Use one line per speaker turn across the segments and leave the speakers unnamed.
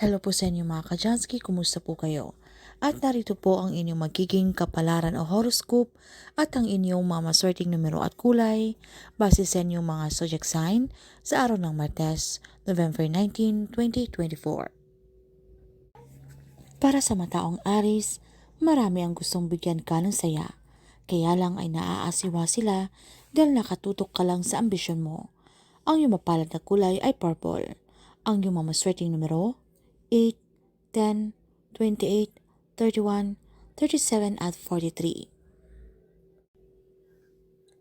Hello po sa inyo mga kajansky, kumusta po kayo? At narito po ang inyong magiging kapalaran o horoscope at ang inyong mga maswerteng numero at kulay base sa inyong mga zodiac sign sa araw ng Martes, November 19, 2024. Para sa mataong Aris, marami ang gustong bigyan ka ng saya. Kaya lang ay naaasiwa sila dahil nakatutok ka lang sa ambisyon mo. Ang iyong mapalad na kulay ay purple. Ang iyong mamaswerteng numero 8, 10, 28, 31, 37 at 43.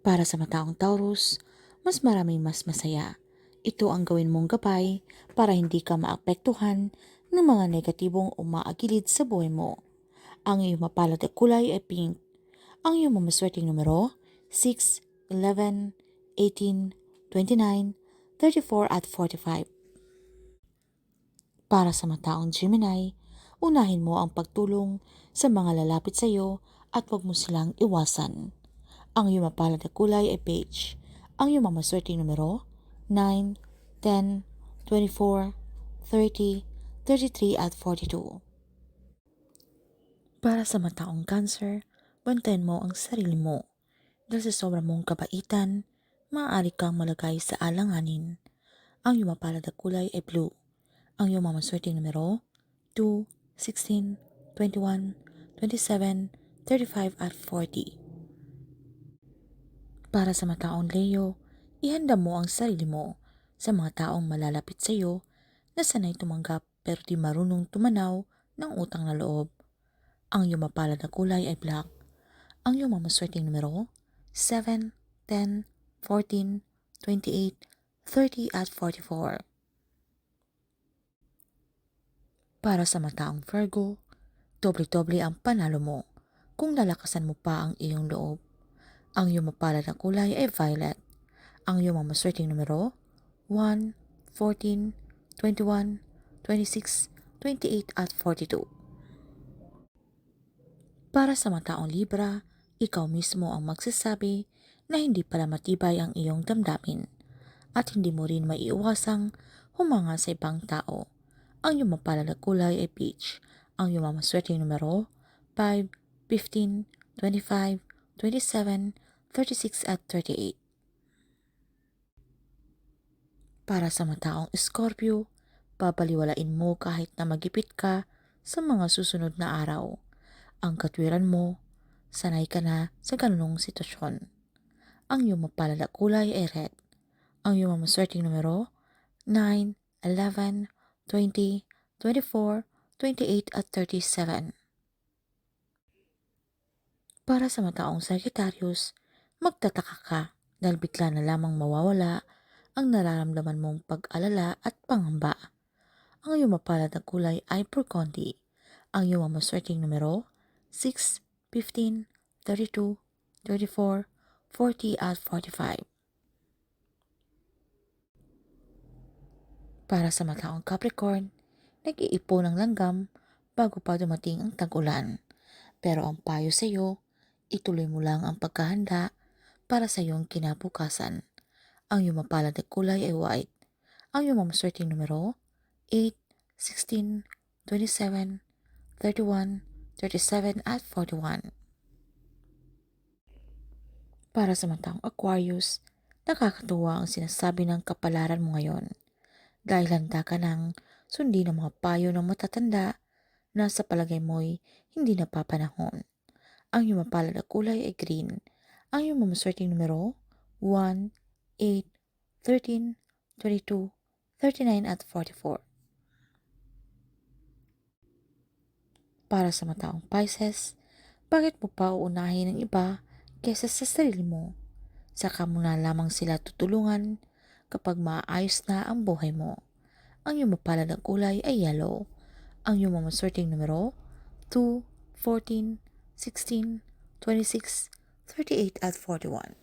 Para sa mataong Taurus, mas maraming mas masaya. Ito ang gawin mong gabay para hindi ka maapektuhan ng mga negatibong umaagilid sa buhay mo. Ang iyong mapalad na kulay ay pink. Ang iyong mamaswerteng numero 6, 11, 18, 29, 34 at 45. Para sa mataong Gemini, unahin mo ang pagtulong sa mga lalapit sa iyo at huwag mo silang iwasan. Ang iyong mapalad na kulay ay beige. Ang iyong mamaswerteng numero 9, 10, 24, 30, 33 at 42. Para sa mataong Cancer, bantayan mo ang sarili mo. Dahil sa sobrang mong kabaitan, maaari kang malagay sa alanganin. Ang iyong mapalad na kulay ay blue. Ang iyong mamaswerteng numero 2, 16, 21, 27, 35 at 40. Para sa mataong Leo, ihanda mo ang sarili mo sa mga taong malalapit sa iyo na sanay tumanggap pero di marunong tumanaw ng utang na loob. Ang iyong mapalad na kulay ay black. Ang iyong mamaswerteng numero 7, 10, 14, 28, 30 at 44. Para sa mataong Virgo, doble-doble ang panalo mo kung lalakasan mo pa ang iyong loob. Ang iyong mapalad na kulay ay violet. Ang iyong mamaswerteng numero 1, 14, 21, 26, 28 at 42. Para sa mataong Libra, ikaw mismo ang magsasabi na hindi pala matibay ang iyong damdamin at hindi mo rin maiiwasang humanga sa ibang tao. Ang iyong mapalad na kulay ay peach. Ang iyong mamaswerteng numero 5, 15, 25, 27, 36 at 38. Para sa mataong Scorpio, babaliwalain mo kahit na magipit ka sa mga susunod na araw. Ang katwiran mo, sanay ka na sa ganunong sitwasyon. Ang iyong mapalad na kulay ay red. Ang iyong mamaswerteng numero 9, 11, 20, 24, 28 at 37. Para sa mataong Sagittarius, magtataka ka dahil bigla na lamang mawawala ang nararamdaman mong pag-alala at pangamba. Ang iyong mapalad na kulay ay burgundy. Ang iyong mamaswerteng numero 6, 15, 32, 34, 40 at 45. Para sa mataong Capricorn, nag-iipon ng langgam bago pa dumating ang tag-ulan. Pero ang payo sa iyo, ituloy mo lang ang pagkahanda para sa iyong kinabukasan. Ang iyong mapalad na kulay ay white. Ang iyong mamaswerteng numero 8, 16, 27, 31, 37 at 41. Para sa mataong Aquarius, nakakatuwa ang sinasabi ng kapalaran mo ngayon dahil handa ka ng sundin ang mga payo ng matatanda na sa palagay mo'y hindi napapanahon. Ang iyong mapalad na kulay ay green. Ang iyong mamaswerteng numero 1, 8, 13, 22, 39 at 44. Para sa mataong Pisces, bakit mo pa uunahin ng iba kesa sa sarili mo? Saka mo na lamang sila tutulungan kapag maayos na ang buhay mo. Ang iyong mapalad na kulay ay yellow. Ang iyong mamaswerteng numero 2, 14, 16, 26, 38 at 41.